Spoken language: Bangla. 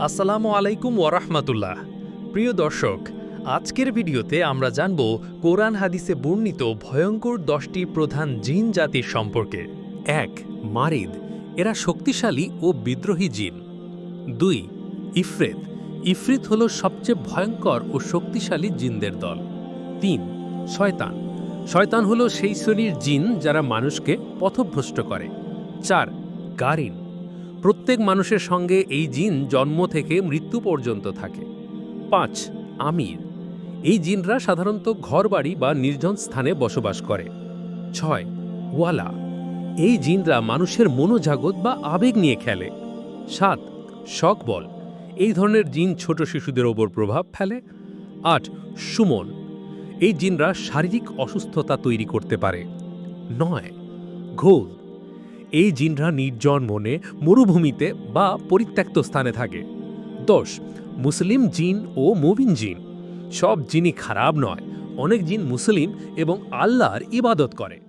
আসসালামু আলাইকুম ওয়ারাহমাতুল্লাহ প্রিয় দর্শক, আজকের ভিডিওতে আমরা জানব কোরআন হাদিসে বর্ণিত ভয়ঙ্কর দশটি প্রধান জিন জাতির সম্পর্কে। এক, মারিদ। এরা শক্তিশালী ও বিদ্রোহী জিন। দুই, ইফরেত। ইফরিত হল সবচেয়ে ভয়ঙ্কর ও শক্তিশালী জিনদের দল। তিন, শয়তান। শয়তান হল সেই শ্রেণির জিন যারা মানুষকে পথভ্রষ্ট করে। চার, গারিন। প্রত্যেক মানুষের সঙ্গে এই জিন জন্ম থেকে মৃত্যু পর্যন্ত থাকে। পাঁচ, আমির। এই জিনরা সাধারণত ঘরবাড়ি বা নির্জন স্থানে বসবাস করে। ছয়, ওয়ালা। এই জিনরা মানুষের মনোজাগত বা আবেগ নিয়ে খেলে। সাত শক বল এই ধরনের জিন ছোট শিশুদের ওপর প্রভাব ফেলে। আট, সুমন। এই জিনরা শারীরিক অসুস্থতা তৈরি করতে পারে। নয়, ঘোল। এই জিনরা নির্জন মনে মরুভূমিতে বা পরিত্যক্ত স্থানে থাকে। দশ, মুসলিম জিন ও মুবিন জিন। সব জিনই খারাপ নয়। অনেক জিন মুসলিম এবং আল্লাহর ইবাদত করে।